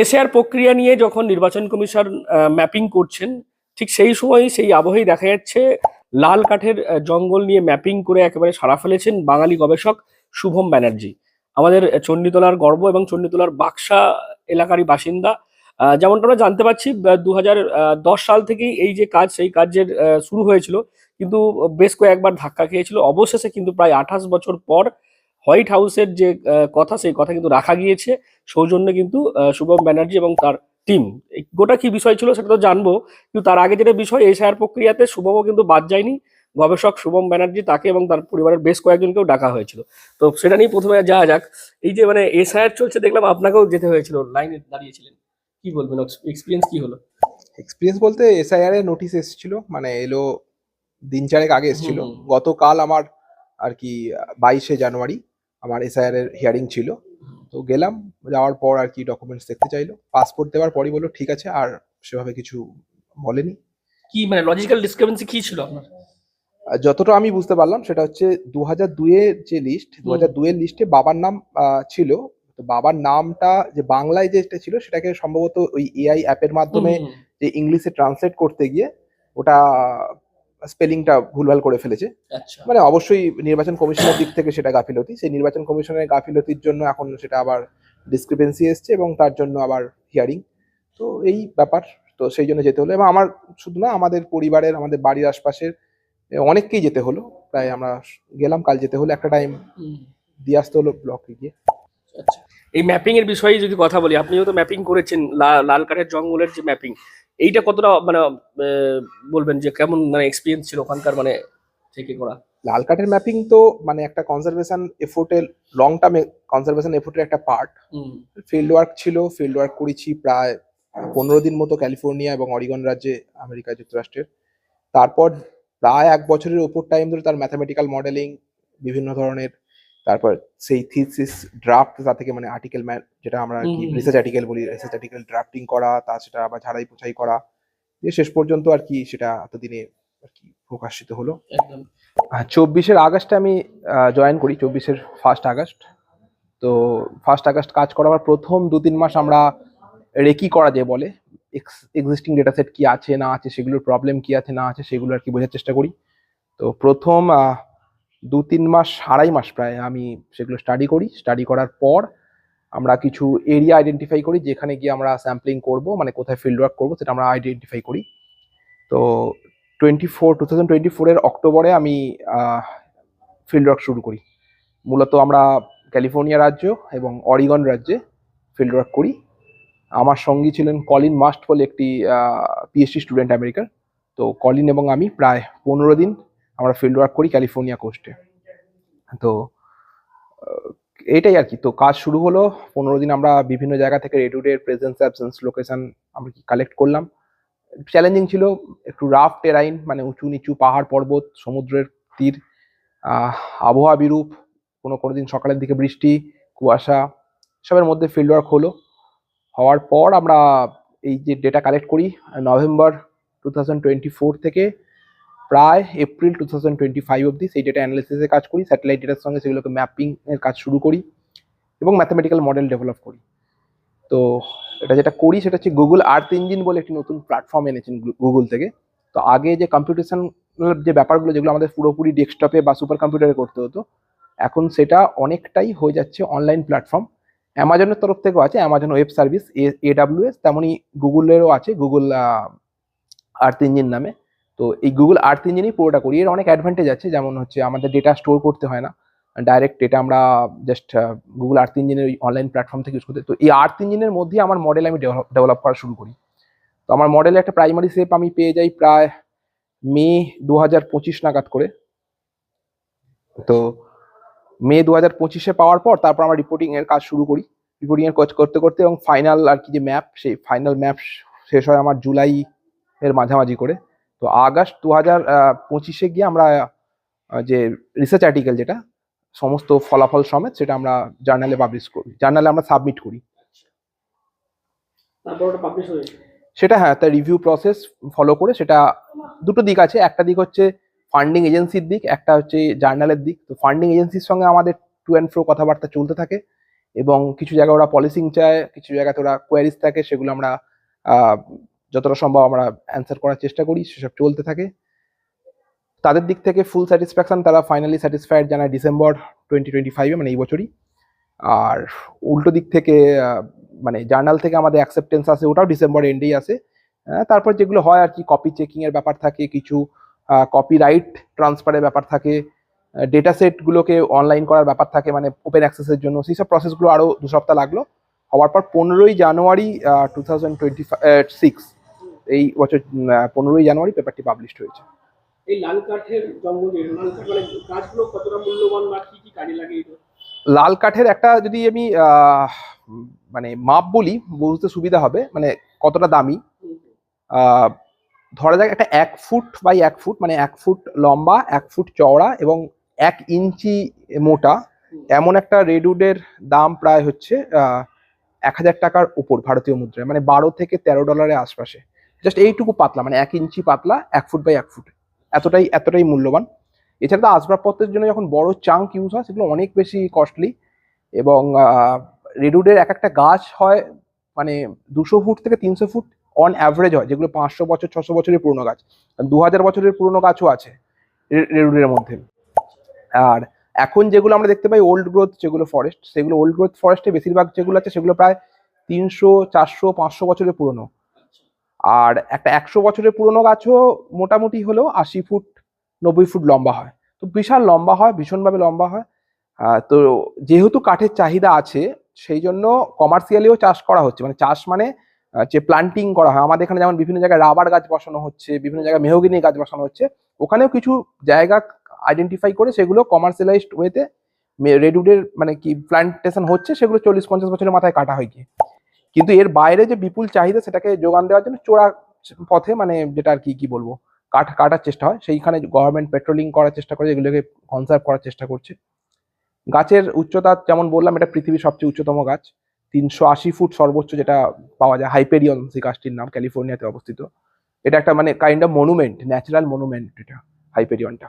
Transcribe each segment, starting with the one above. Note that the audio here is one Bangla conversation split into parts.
এসআর প্রক্রিয়া নিয়ে যখন নির্বাচন কমিশন ম্যাপিং করছেন, ঠিক সেই সময় সেই আবহেই দেখা যাচ্ছে লাল কাঠের জঙ্গল নিয়ে ম্যাপিং করে একেবারে সারা ফেলেছেন বাঙালি গবেষক শুভম ব্যানার্জি। আমাদের চণ্ডীতলার গর্ব এবং চণ্ডীতলার বাক্সা এলাকারই বাসিন্দা। যেমনটা আমরা জানতে পারছি দু হাজার দশ সাল থেকেই এই যে কাজ, সেই কাজের শুরু হয়েছিল। কিন্তু বেশ কয়েকবার ধাক্কা খেয়েছিল। অবশেষে কিন্তু প্রায় আঠাশ বছর পর হোয়াইট হাউসের যে কথা সেই কথা কিন্তু রাখা গিয়েছে। সৌজন্যে কিন্তু শুভম ব্যানার্জি এবং তার টিম গোটা কি বিষয় ছিল সেটা তো জানব কিন্তু তার আগে যেটা বিষয় এসআর প্রক্রিয়াতে শুভমও কিন্তু বাদ যায়নি। গবেষক শুভম ব্যানার্জি তাকে এবং তার পরিবারের বেশ কয়েকজনকেও ডাকা হয়েছিল। তো সেটা নিয়ে প্রথমে যাওয়া যাক। এই যে মানে এসআইআর চলছে দেখলাম আপনাকেও যেতে হয়েছিল লাইনে দাঁড়িয়েছিলেন। কি বলবেন? এক্সপিরিয়েন্স কি হলো? এক্সপিরিয়েন্স বলতে এসআইআর এর নোটিশ এসেছিল মানে এলো দিন চারেক আগে এসেছিল। গতকাল আমার আর কি বাইশে জানুয়ারি আমার এসআইআর এর হিয়ারিং ছিল। তো গেলাম যাওয়ার পর আর কি ডকুমেন্টস দেখতে চাইলো। পাসপোর্ট দেওয়ার পরই বলল ঠিক আছে। আর সেভাবে কিছু বলেনি। কি মানে লজিক্যাল ডিসক্রিপেন্সি কি ছিল আপনার? যতটা আমি বুঝতে পারলাম সেটা হচ্ছে দু হাজার দুইয়ের যে লিস্ট দু হাজার দুইয়ের লিস্টে বাবার নাম ছিল। তো বাবার নামটা যে বাংলায় যেটা ছিল সেটাকে সম্ভবত ওই এআই অ্যাপের মাধ্যমে যে ইংলিশে ট্রান্সলেট করতে গিয়ে ওটা স্পেলিংটা ভুলভাল করে ফেলেছে। আচ্ছা। মানে অবশ্যই নির্বাচন কমিশনের দিক থেকে সেটা গাফিলতি। সেই নির্বাচন কমিশনের গাফিলতির জন্য এখন সেটা আবার ডিসক্রিপেন্সি এসছে এবং তার জন্য আবার হিয়ারিং তো এই ব্যাপার তো সেই জন্য যেতে হলো। এবং আমার শুধু না আমাদের পরিবারের আমাদের বাড়ির আশপাশের অনেককেই যেতে হলো। প্রায় আমরা গেলাম কাল যেতে হলো। একটা টাইম দিয়ে আসতে হলো ব্লকে গিয়ে। আচ্ছা। এই ম্যাপিং এর বিষয়ে যদি কথা বলি আপনিও তো ম্যাপিং করেছেন। লা- লাল কাঠের জঙ্গলের যে ম্যাপিং এইটা কতটা মানে বলবেন যে কেমন মানে এক্সপিরিয়েন্স ছিল ওখানকার মানে থেকে করা? লাল কাঠের ম্যাপিং তো মানে একটা কনজারভেশন এফোর্টের লং টার্মে কনজারভেশন এফোর্টের একটা পার্ট ফিল্ড ওয়ার্ক ছিল ফিল্ড ওয়ার্ক করেছি প্রায় পনেরো দিন মতো ক্যালিফোর্নিয়া এবং অরিগন রাজ্যে আমেরিকা যুক্তরাষ্ট্রের। তারপর প্রায় এক বছরের ওপর টাইম ধরে তার ম্যাথামেটিক্যাল মডেলিং বিভিন্ন ধরনের তারপর সেই থিসিস ড্রাফট তা থেকে মানে আর্টিকেল যেটা আমরা কি। রিসার্চ আর্টিকেল বলি রিসার্চ আর্টিকেল ড্রাফটিং করা তা সেটা আবার ঝাড়াই পোছাই করা দিয়ে শেষ পর্যন্ত আর কি সেটা এতদিনে আর কি প্রকাশিত হলো। চব্বিশের আগস্টে আমি জয়েন করি চব্বিশের ফার্স্ট আগস্ট। তো ফার্স্ট আগস্ট কাজ করার প্রথম দু তিন মাস আমরা রেকি করা যে বলে এক্সিস্টিং ডেটা সেট কি আছে না আছে সেগুলোর প্রবলেম কি আছে না আছে সেগুলো আর কি বোঝার চেষ্টা করি। তো প্রথম দু তিন মাস আড়াই মাস প্রায় আমি সেগুলো স্টাডি করি। স্টাডি করার পর আমরা কিছু এরিয়া আইডেন্টিফাই করি, যেখানে গিয়ে আমরা স্যাম্পলিং করব মানে কোথায় ফিল্ড ওয়ার্ক করব, সেটা আমরা আইডেন্টিফাই করি। তো twenty four two thousand twenty ফোরের অক্টোবরে আমি ফিল্ড ওয়ার্ক শুরু করি। মূলত আমরা ক্যালিফোর্নিয়া রাজ্য এবং অরিগন রাজ্যে ফিল্ড ওয়ার্ক করি। আমার সঙ্গী ছিলেন কলিন মাস্ট বলে একটি পিএইচডি স্টুডেন্ট আমেরিকার তো কলিন এবং আমি প্রায় পনেরো দিন আমরা ফিল্ড ওয়ার্ক করি ক্যালিফোর্নিয়া কোস্টে তো এটাই আর কি। তো কাজ শুরু হলো, পনেরো দিন আমরা বিভিন্ন জায়গা থেকে রেডিউডের প্রেজেন্স অ্যাবসেন্স লোকেশন আমরা কি কালেক্ট করলাম। চ্যালেঞ্জিং ছিল, একটু রাফ টেরাইন মানে উঁচু নিচু পাহাড়, পর্বত, সমুদ্রের তীর আবহাওয়া বিরূপ, কোনো কোনো দিন সকালের দিকে বৃষ্টি, কুয়াশা, সবের মধ্যে ফিল্ড ওয়ার্ক হলো। হওয়ার পর আমরা এই যে ডেটা কালেক্ট করি, November two thousand twenty four থেকে প্রায় April two thousand twenty five অব্দি সেই ডেটা অ্যানালিসিসে কাজ করি স্যাটেলাইট ডেটার সঙ্গে সেগুলোকে ম্যাপিংয়ের কাজ শুরু করি এবং ম্যাথামেটিক্যাল মডেল ডেভেলপ করি। তো এটা যেটা করি সেটা হচ্ছে গুগল আর্থ ইঞ্জিন বলে একটি নতুন প্ল্যাটফর্ম এনেছেন গুগল থেকে। তো আগে যে কম্পিউটেশন যে ব্যাপারগুলো যেগুলো আমাদের পুরোপুরি ডেস্কটপে বা সুপার কম্পিউটারে করতে হতো, এখন সেটা অনেকটাই হয়ে যাচ্ছে অনলাইন প্ল্যাটফর্ম অ্যামাজনের তরফ থেকেও আছে Amazon web service A S তেমনই গুগলেরও আছে গুগল আর্থ ইঞ্জিন নামে। তো এই গুগল আর্থ ইঞ্জিনই পুরোটা করি। এর অনেক অ্যাডভান্টেজ আছে, যেমন হচ্ছে আমাদের ডেটা স্টোর করতে হয় না। ডাইরেক্ট ডেটা আমরা জাস্ট গুগল আর্থ ইঞ্জিনের অনলাইন প্ল্যাটফর্ম থেকে ইউজ করতে তো এই আর্থ ইঞ্জিনের মধ্যেই আমার মডেল আমি ডেভেলপ করা শুরু করি। তো আমার মডেলে একটা প্রাইমারি শেপ আমি পেয়ে যাই প্রায় মে দু হাজার পঁচিশ নাগাদ করে। তো মে দু হাজার পঁচিশে পাওয়ার পর তারপর আমরা রিপোর্টিং এর কাজ শুরু করি। রিপোর্টিং এর কাজ করতে করতে এবং ফাইনাল আর কি যে ম্যাপ সেই ফাইনাল ম্যাপ শেষ হয় আমার জুলাই এর মাঝামাঝি করে। তো আগস্ট দু হাজার পঁচিশে গিয়ে আমরা যে রিসার্চ আর্টিকেল যেটা সমস্ত ফলাফল সমেত সেটা আমরা জার্নালে পাবলিশ করি। জার্নালে আমরা সাবমিট করি। সেটা হ্যাঁ তার রিভিউ প্রসেস ফলো করে সেটা দুটো দিক আছে। একটা দিক হচ্ছে ফান্ডিং এজেন্সির দিক একটা হচ্ছে জার্নালের দিক। তো ফান্ডিং এজেন্সির সঙ্গে আমাদের টু অ্যান্ড ফ্রো কথাবার্তা চলতে থাকে এবং কিছু জায়গায় ওরা পলিসিং চায় কিছু জায়গাতে ওরা কোয়ারিজ থাকে সেগুলো আমরা যতটা সম্ভব আমরা অ্যান্সার করার চেষ্টা করি, সেসব চলতে থাকে। তাদের দিক থেকে ফুল স্যাটিসফ্যাকশন তারা ফাইনালি স্যাটিসফাইড জানায় ডিসেম্বর টোয়েন্টি টোয়েন্টি ফাইভে মানে এই বছরই। আর উল্টো দিক থেকে মানে জার্নাল থেকে আমাদের অ্যাকসেপ্টেন্স আছে ওটাও ডিসেম্বর এন্ডেই আছে তারপর যেগুলো হয় আর কি কপি চেকিংয়ের ব্যাপার থাকে, কিছু কপি কপিরাইট ট্রান্সফারের ব্যাপার থাকে ডেটা সেটগুলোকে অনলাইন করার ব্যাপার থাকে মানে ওপেন অ্যাক্সেসের জন্য। সেই সব প্রসেসগুলো আরও দু সপ্তাহ লাগল। হওয়ার পর পনেরোই January two thousand twenty six এই বছর পনেরোই জানুয়ারি পেপারটি পাবলিশড হয়েছে। এই লাল কাঠের জঙ্গল লাল কাঠ মানে গাছগুলো কতটা মূল্যবান বা কি কি কাজে লাগে লাল কাঠের একটা যদি আমি মানে মাপ বলি বুঝতে সুবিধা হবে মানে কতটা দামি। ধরা যাক একটা এক ফুট বাই এক ফুট মানে এক ফুট লম্বা এক ফুট চওড়া এবং এক ইঞ্চি মোটা। এমন একটা রেডউডের দাম প্রায় হচ্ছে এক হাজার টাকার উপর ভারতীয় মুদ্রায় মানে বারো থেকে তেরো ডলারের আশপাশে। জাস্ট এইটুকু পাতলা মানে এক ইঞ্চি পাতলা, এক ফুট বাই এক ফুট এতটাই এতটাই মূল্যবান। এছাড়া তো আসবাবপত্রের জন্য যখন বড় চাঙ্ক ইউজ হয়, সেগুলো অনেক বেশি কস্টলি এবং রেডউডের এক একটা গাছ হয় মানে দুশো ফুট থেকে তিনশো ফুট অন অ্যাভারেজ হয়, যেগুলো পাঁচশো বছর, ছশো বছরের পুরনো গাছ। দু হাজার বছরের পুরনো গাছও আছে রে- রেডউডের মধ্যে। আর এখন যেগুলো আমরা দেখতে পাই ওল্ড গ্রোথ যেগুলো ফরেস্ট সেগুলো ওল্ড গ্রোথ ফরেস্টে বেশিরভাগ যেগুলো আছে, সেগুলো প্রায় তিনশো, চারশো, পাঁচশো বছরের পুরনো। আর একটা একশো বছরের পুরনো গাছও মোটামুটি হলেও আশি ফুট, নব্বই ফুট লম্বা হয়। তো বিশাল লম্বা হয়, ভীষণভাবে লম্বা হয়। তো যেহেতু কাঠের চাহিদা আছে, সেই জন্য কমার্শিয়ালিও চাষ করা হচ্ছে। মানে চাষ মানে যে প্লান্টিং করা হয়। আমাদের এখানে যেমন বিভিন্ন জায়গায় রাবার গাছ বসানো হচ্ছে, বিভিন্ন জায়গায় মেহগিনি গাছ বসানো হচ্ছে, ওখানেও কিছু জায়গা আইডেন্টিফাই করে সেগুলো কমার্শিয়ালাইজড ওয়েতে রেডউডের মানে কি প্লান্টেশন হচ্ছে, সেগুলো চল্লিশ পঞ্চাশ বছরের মাথায় কাটা হয় কি কিন্তু এর বাইরে যে বিপুল চাহিদা সেটাকে যোগান দেওয়ার জন্য চোরা পথে মানে যেটা আর কি কি বলব কাঠ কাটার চেষ্টা হয়। সেইখানে গভর্নমেন্ট পেট্রোলিং করার চেষ্টা করে, এগুলোকে কনসার্ভ করার চেষ্টা করছে। গাছের উচ্চতা যেমন বললাম, এটা পৃথিবীর সবচেয়ে উচ্চতম গাছ। তিনশো আশি ফুট সর্বোচ্চ যেটা পাওয়া যায় হাইপেরিয়ন সেই গাছটির নাম ক্যালিফোর্নিয়াতে অবস্থিত। এটা একটা মানে kind of monument natural monument এটা হাইপেরিয়নটা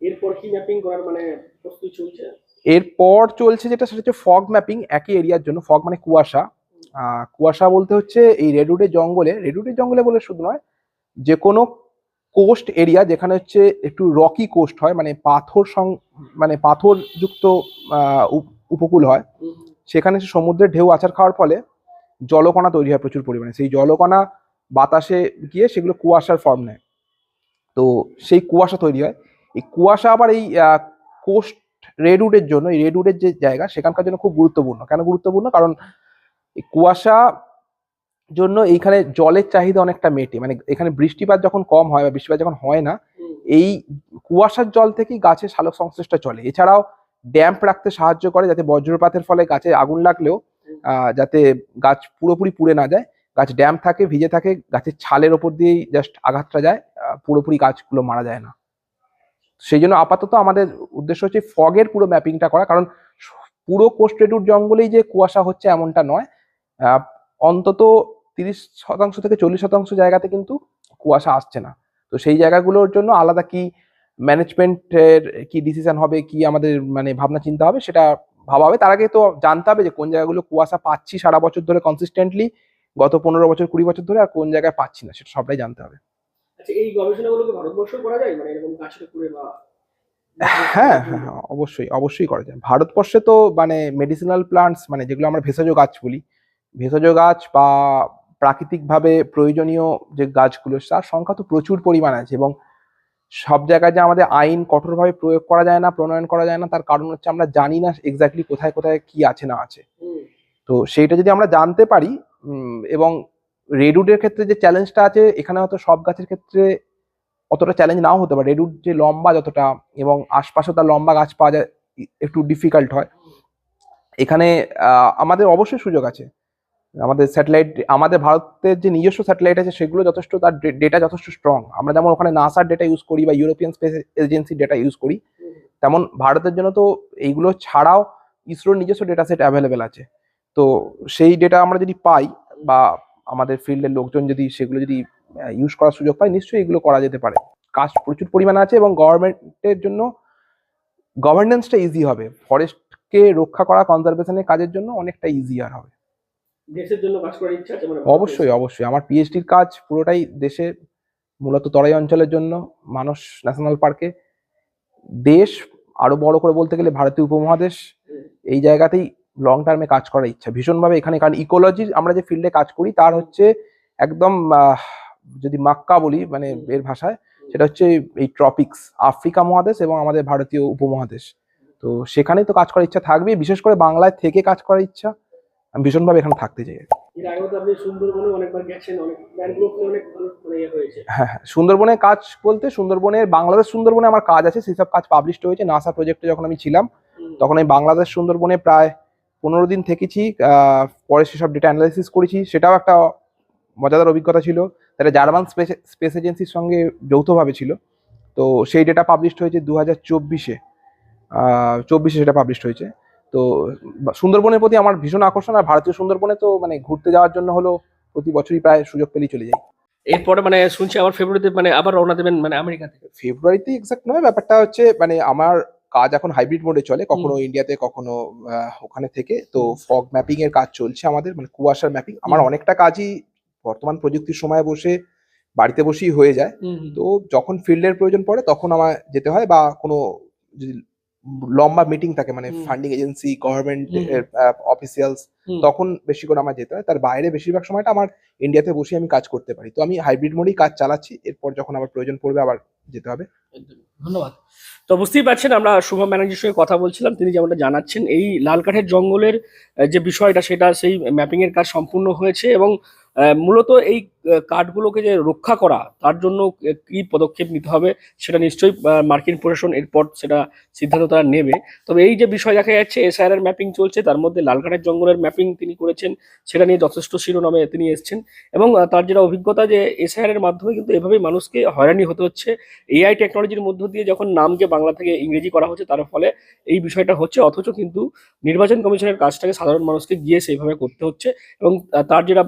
এরপর কি ম্যাপিং করার মানে প্রস্তুতি চলছে? এরপর চলছে যেটা, সেটা হচ্ছে ফগ ম্যাপিং একই এরিয়ার জন্য। ফগ মানে কুয়াশা। কুয়াশা বলতে হচ্ছে এই রেডউডের জঙ্গলে। রেডউডের জঙ্গলে বলে শুধু নয়, যে কোনো কোস্ট এরিয়া যেখানে হচ্ছে একটু রকি কোস্ট হয় মানে পাথর সং মানে পাথরযুক্ত উপকূল হয়, সেখানে সে সমুদ্রের ঢেউ আছাড় খাওয়ার ফলে জলকণা তৈরি হয় প্রচুর পরিমাণে। সেই জলকণা বাতাসে গিয়ে সেগুলো কুয়াশার ফর্ম নেয়। তো সেই কুয়াশা তৈরি হয়। এই কুয়াশা আবার এই কোস্ট রেডউডের জন্য এই রেডউডের যে জায়গা সেখানকার জন্য খুব গুরুত্বপূর্ণ। কেন গুরুত্বপূর্ণ? কারণ কুয়াশা জন্য এইখানে জলের চাহিদা অনেকটা মেটে। মানে এখানে বৃষ্টিপাত যখন কম হয় বা বৃষ্টিপাত যখন হয় না এই কুয়াশার জল থেকেই গাছের সালোক সংশ্লেষটা চলে। এছাড়াও ড্যাম্প রাখতে সাহায্য করে যাতে বজ্রপাতের ফলে গাছে আগুন লাগলেও আহ, যাতে গাছ পুরোপুরি পুড়ে না যায়। গাছ ড্যাম্প থাকে ভিজে থাকে গাছের ছালের ওপর দিয়েই জাস্ট আঘাতটা যায় পুরোপুরি গাছগুলো মারা যায় না। সেই জন্য আপাতত আমাদের উদ্দেশ্য হচ্ছে ফগের পুরো ম্যাপিংটা করা, কারণ পুরো কোস্টেডুর জঙ্গলেই যে কুয়াশা হচ্ছে এমনটা নয়। অন্তত তিরিশ শতাংশ থেকে চল্লিশ শতাংশ জায়গাতে কিন্তু কুয়াশা আসছে না। তো সেই জায়গাগুলোর জন্য আলাদা কি ম্যানেজমেন্টের কি ডিসিশন হবে, কি আমাদের মানে ভাবনা চিন্তা হবে সেটা ভাবা হবে। তার আগে তো জানতে হবে যে কোন জায়গাগুলো কুয়াশা পাচ্ছি সারা বছর ধরে কনসিস্টেন্টলি গত পনেরো বছর কুড়ি বছর ধরে আর কোন জায়গায় পাচ্ছি না সেটা সবটাই জানতে হবে। আচ্ছা এই গবেষণাগুলোকে ভারতবর্ষ করা যায়? মানে এরকম গাছের উপরে বা হ্যাঁ হ্যাঁ হ্যাঁ, অবশ্যই অবশ্যই করা যায়। ভারতবর্ষে তো মানে মেডিসিনাল প্লান্টস মানে যেগুলো আমরা ভেষজ গাছ বলি ভেষজ গাছ বা প্রাকৃতিকভাবে প্রয়োজনীয় যে গাছগুলো তার সংখ্যা তো প্রচুর পরিমাণ আছে এবং সব জায়গায় যে আমাদের আইন কঠোরভাবে প্রয়োগ করা যায় না প্রণয়ন করা যায় না তার কারণ হচ্ছে আমরা জানি না এক্স্যাক্টলি কোথায় কোথায় কি আছে না আছে। তো সেইটা যদি আমরা জানতে পারি এবং রেডউডের ক্ষেত্রে যে চ্যালেঞ্জটা আছে, এখানে হয়তো সব গাছের ক্ষেত্রে অতটা চ্যালেঞ্জ নাও হতে পারে। রেডউড যে লম্বা যতটা এবং আশপাশে তার লম্বা গাছ পাওয়া যায় একটু ডিফিকাল্ট হয়। এখানে আমাদের অবশ্যই সুযোগ আছে। আমাদের স্যাটেলাইট আমাদের ভারতের যে নিজস্ব স্যাটেলাইট আছে, সেগুলো যথেষ্ট, তার ডেটা যথেষ্ট স্ট্রং আমরা যেমন ওখানে নাসার ডেটা ইউজ করি বা ইউরোপিয়ান স্পেস এজেন্সির ডেটা ইউজ করি, তেমন ভারতের জন্য তো এইগুলো ছাড়াও ইসরোর নিজস্ব ডেটা সেট অ্যাভেলেবেল আছে। তো সেই ডেটা আমরা যদি পাই বা আমাদের ফিল্ডের লোকজন যদি সেগুলো যদি ইউজ করার সুযোগ পায় নিশ্চয়ই এগুলো করা যেতে পারে। কাজ প্রচুর পরিমাণে আছে এবং গভর্নমেন্টের জন্য গভর্নেন্সটা ইজি হবে। ফরেস্টকে রক্ষা করা কনজারভেশনের কাজের জন্য অনেকটা ইজিয়ার হবে। দেশের জন্য কাজ করার ইচ্ছা আছে মানে অবশ্যই অবশ্যই। আমার পিএইচডির কাজ পুরোটাই দেশে মূলত তরাই অঞ্চলের জন্য মানস ন্যাশনাল পার্কে দেশ আরও বড় করে বলতে গেলে ভারতীয় উপমহাদেশ এই জায়গাতেই লং টার্মে কাজ করার ইচ্ছা। ভীষণভাবে এখানে কারণ ইকোলজি আমরা যে ফিল্ডে কাজ করি তার হচ্ছে একদম যদি মাক্কা বলি মানে এর ভাষায় সেটা হচ্ছে এই ট্রপিক্স আফ্রিকা মহাদেশ এবং আমাদের ভারতীয় উপমহাদেশ। তো সেখানেই তো কাজ করার ইচ্ছা থাকবে বিশেষ করে বাংলায় থেকে কাজ করার ইচ্ছা আমি ভীষণভাবে এখানে থাকতে চাই। সুন্দরবনে হ্যাঁ হ্যাঁ সুন্দরবনে কাজ বলতে সুন্দরবনের বাংলাদেশ সুন্দরবনে আমার কাজ আছে সেসব কাজ পাবলিশড হয়েছে নাসা প্রজেক্টে যখন আমি ছিলাম তখন আমি বাংলাদেশ সুন্দরবনে প্রায় পনেরো দিন থেকেছি পরে সেসব ডেটা অ্যানালাইসিস করেছি সেটাও একটা মজাদার অভিজ্ঞতা ছিল। এটা জার্মান স্পেস স্পেস এজেন্সির সঙ্গে যৌথভাবে ছিল। তো সেই ডেটা পাবলিশড হয়েছে দু হাজার চব্বিশে চব্বিশে সেটা পাবলিশড হয়েছে। তো সুন্দরবনের প্রতি আমার ভীষণ আকর্ষণ আর ভারতীয় সুন্দরবনে তো মানে ঘুরতে যাওয়ার জন্য হলো প্রতি বছরই প্রায় সুযোগ পেলেই চলে যাই এরপরে মানে শুনছি আবার ফেব্রুয়ারিতে মানে আবার রওনা দেবেন মানে আমেরিকা থেকে। ফেব্রুয়ারিতে এক্সাক্ট নয় ব্যাপারটা হচ্ছে মানে আমার কাজ এখন হাইব্রিড মোডে চলে কখনো ইন্ডিয়াতে কখনো ওখানে থেকে। তো ফগ ম্যাপিং এর কাজ চলছে আমাদের মানে কুয়াশার ম্যাপিং আমার অনেকটা কাজই বর্তমান প্রযুক্তির সময় বসে বাড়িতে বসেই হয়ে যায়। তো যখন ফিল্ডের প্রয়োজন পড়ে তখন আমার যেতে হয় বা কোনো যদি লম্বা মিটিং থাকে মানে ফান্ডিং এজেন্সি গভর্নমেন্ট। অফিসিয়ালস তখন বেশি করে আমার যেতে হয়। তার বাইরে বেশিরভাগ সময়টা আমার ইন্ডিয়াতে বসে আমি কাজ করতে পারি। তো আমি হাইব্রিড মোডেই কাজ চালাচ্ছি। এরপর যখন আমার প্রয়োজন পড়বে আবার যেতে হবে। ধন্যবাদ। তো বুঝতেই পারছেন আমরা শুভম ব্যানার্জির সঙ্গে কথা বলছিলাম। তিনি যেমনটা জানাচ্ছেন এই লাল কাঠের জঙ্গলের যে বিষয়টা সেটা সেই ম্যাপিং এর কাজ সম্পূর্ণ হয়েছে এবং মূলত এই কাঠগুলোকে যে রক্ষা করা, তার জন্য কি পদক্ষেপ নিতে হবে সেটা নিশ্চয়ই মার্কিন প্রশাসন এরপর সেটা সিদ্ধান্ত তারা নেবে। তবে এই যে বিষয় দেখা যাচ্ছে এসআইআর এর ম্যাপিং চলছে, তার মধ্যে লাল কাঠের জঙ্গলের ম্যাপিং তিনি করেছেন, সেটা নিয়ে যথেষ্ট শিরোনামে তিনি এসেছেন। এবং তার যেটা অভিজ্ঞতা যে এসআইআর এর মাধ্যমে কিন্তু এভাবেই মানুষকে হয়রানি হতে হচ্ছে। এআই টেকনোলজির মধ্য দিয়ে যখন নামকে বাংলা থেকে ইংরেজি করা হচ্ছে, তার ফলে এই বিষয়টা হচ্ছে। অথচ কিন্তু নির্বাচন কমিশনের কাজটাকে সাধারণ মানুষকে গিয়ে সেইভাবে করতে হচ্ছে এবং তার যেটা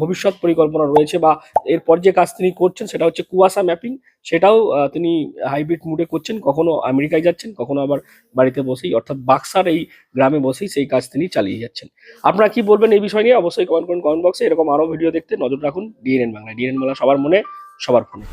ভবিষ্যৎ পরিকল্পনা রয়েছে বা এরপর যে কাজ তিনি করছেন সেটা হচ্ছে কুয়াশা ম্যাপিং। সেটাও তিনি হাইব্রিড মুডে করছেন। কখনো আমেরিকায় যাচ্ছেন, কখনো আবার বাড়িতে বসেই, অর্থাৎ বাক্সার এই গ্রামে বসেই সেই কাজ তিনি চালিয়ে যাচ্ছেন। আপনারা কি বলবেন এই বিষয় নিয়ে? অবশ্যই কমেন্ট করুন কমেন্ট বক্সে এরকম আরও ভিডিও দেখতে নজর রাখুন ডিএনএন বাংলা ডিএনএন বাংলা সবার মনে, সবার ফোনে।